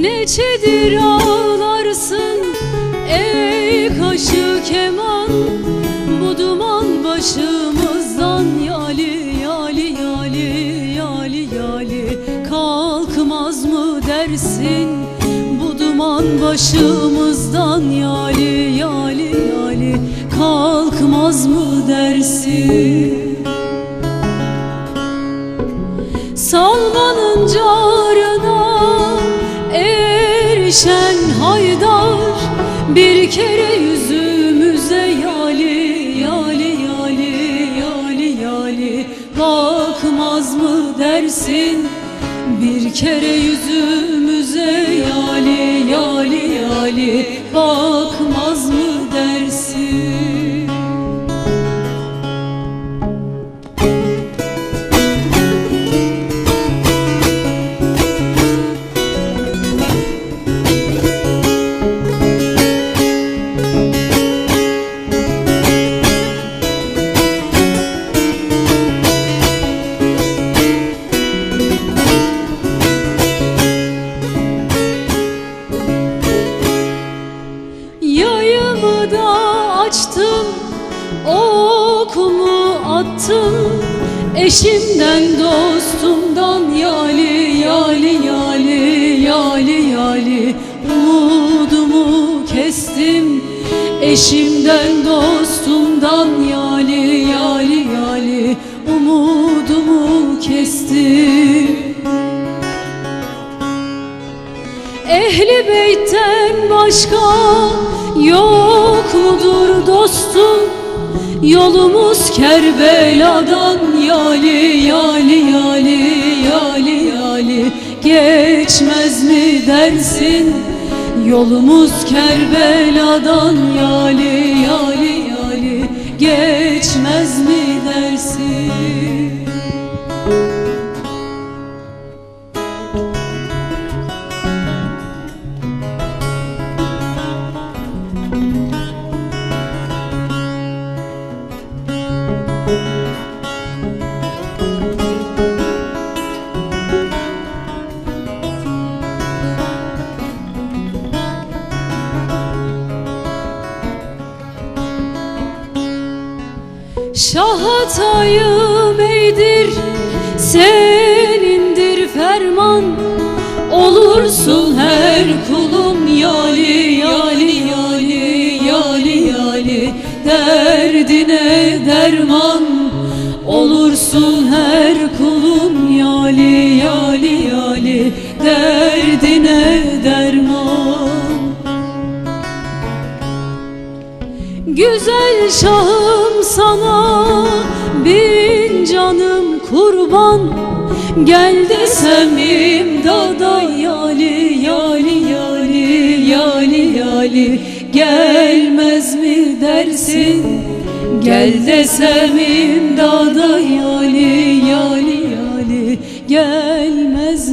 Nedir ağlarsın ey kaşı keman? Bu duman başımızdan yali yali yali yali yali. Kalkmaz mı dersin? Bu duman başımızdan yali yali yali. Kalkmaz mı dersin erişen haydar Bir kere yüzümüze yali yali yali yali yali. Bakmaz mı dersin? Bir kere yüzümüze yali yali yali. Bakmaz attım Eşimden dostumdan Yali yali yali yali yali. Umudumu kestim. Eşimden dostumdan Yali yali yali. Umudumu kestim. Ehli beytten başka yok mudur dostum Yolumuz Kerbela'dan yali yali yali yali yali. Geçmez mi dersin? Yolumuz Kerbela'dan yali yali yali. Geçmez mi dersin Şahatayım eydir Senindir ferman. Olursun her kulum Yali yali yali yali yali. Derdine derman. Olursun her kulum Yali Güzel şahım sana bin canım kurban. Gel desem imdada yali yali yali yali yali. Gelmez mi dersin? Gel desem imdada yali yali yali. Gelmez